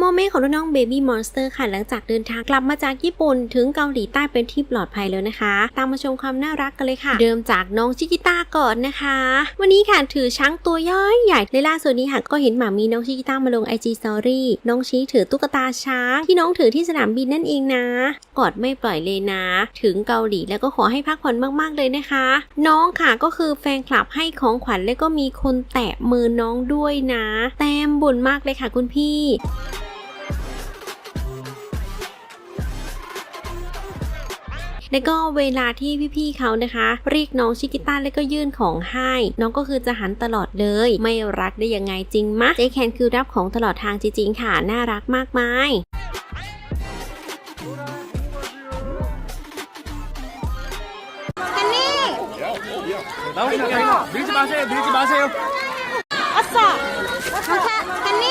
โมเมนต์ของน้องๆ Baby Monster ค่ะหลังจากเดินทางกลับมาจากญี่ปุ่น ถึงเกาหลีใต้เป็นที่ปลอดภัยแล้วนะคะ ตามมาชมความน่ารักกันเลยค่ะ เริ่มจากน้องชิกิต้าก่อนนะคะ วันนี้ค่ะถือช้างตัวย้อยใหญ่ในล่าสุดนี้ค่ะก็เห็นหมามีน้องชิกิต้ามาลง IG Story น้องชี้ถือตุ๊กตาช้างที่น้องถือที่สนามบินนั่นเองนะ กอดไม่ปล่อยเลยนะ ถึงเกาหลีแล้วก็ขอให้พักผ่อนมากๆเลยนะคะ น้องค่ะก็คือแฟนคลับให้ของขวัญแล้วก็มีคนแตะมือน้องด้วยนะ แต้มบุญมากเลยค่ะคุณพี่ แล้วก็เวลาที่พี่ๆเขานะคะ เรียกน้องชิกิต้าแล้วก็ยื่นของให้ น้องก็คือจะหันตลอดเลย ไม่รักได้ยังไงจริงมะเจ๊แคนคือรับของตลอดทางจริงๆค่ะ น่ารักมากมาย 나오세요. 밀지 마세요. 밀지 마세요. 왔어. 자, 캔니.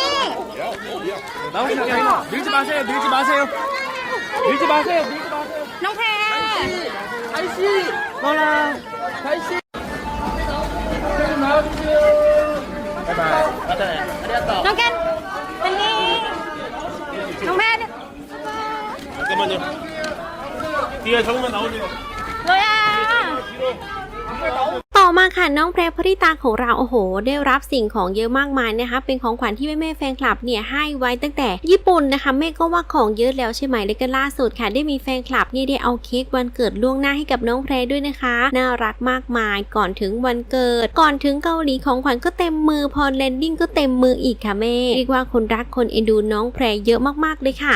나오세요. 밀지 마세요. 밀지 마세요. 밀지 마세요. 밀지 마세요. น้องแพร 다시 놀아 다시 나와주세요 바이바이 맞다네 안녕하세요 노겐 안녕 노맨 잠깐만요. 뒤에 저것만 나오지. 로야? มาค่ะน้องแพรพริตาของเราโอ้โห ได้รับสิ่งของเยอะมากมายนะคะ เป็นของขวัญที่แม่แม่แฟนคลับเนี่ยให้ไว้ตั้งแต่ญี่ปุ่นนะคะแม่ก็ว่าของเยอะแล้วใช่ไหมแล้วก็ล่าสุดค่ะ ได้มีแฟนคลับเนี่ยได้เอาเค้กวันเกิดล่วงหน้าให้กับน้องแพรด้วยนะคะ น่ารักมากมายก่อนถึงวันเกิด ก่อนถึงเกาหลีของขวัญก็เต็มมือพอแลนดิ้งก็เต็มมืออีกค่ะแม่เรียกว่าคนรักคนเอ็นดูน้องแพรเยอะมากๆเลยค่ะ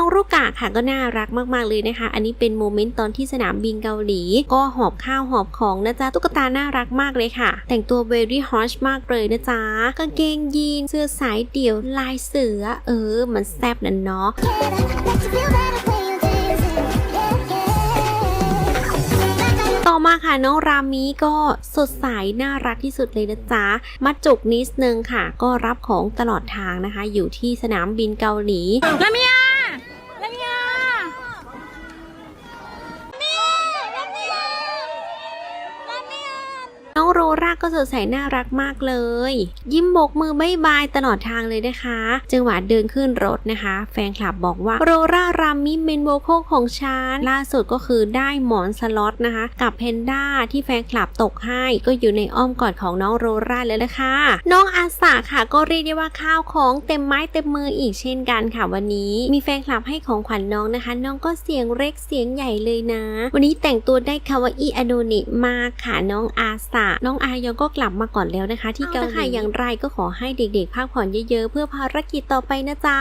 น้องรุกะค่ะก็น่ารักมากๆเลยนะคะ อันนี้เป็นโมเมนต์ตอนที่สนามบินเกาหลี ก็หอบข้าวหอบของนะจ๊ะตุ๊กตาน่ารักมากเลยค่ะ แต่งตัว very hot มากเลยนะจ๊ะกางเกงยีนเสื้อสายเดี่ยวลายเสือ เออ มันแซบนั่นเนาะต่อมาค่ะน้องรามีก็สดใสน่ารักที่สุดเลยนะจ๊ะมาจุกนิดนึงค่ะ ก็รับของตลอดทางนะคะ อยู่ที่สนามบินเกาหลีลามี ก็สดใสน่ารักมากเลย ยิ้มโบกมือบายบายตลอดทางเลยนะคะ จังหวะเดินขึ้นรถนะคะ แฟนคลับบอกว่าโรรารามิเมนโวโคของฉันล่าสุดก็คือได้หมอนสล็อตนะคะ กับเพนด้าที่แฟนคลับตกให้ก็อยู่ในอ้อมกอดของน้องโรราแล้วละค่ะน้องอาสาค่ะก็เรียกได้ว่าข้าวของเต็มไม้เต็มมืออีกเช่นกันค่ะวันนี้ มีแฟนคลับให้ของขวัญน้องนะคะ น้องก็เสียงเล็กเสียงใหญ่เลยนะ วันนี้แต่งตัวได้คาวาอิอโดเนะมากค่ะน้องอาสาน้องอายองก็กลับมาก่อนแล้วนะคะ ที่เกาหลีอย่างไรก็ขอให้เด็กๆพักผ่อนเยอะๆ เพื่อภารกิจต่อไปนะจ๊ะ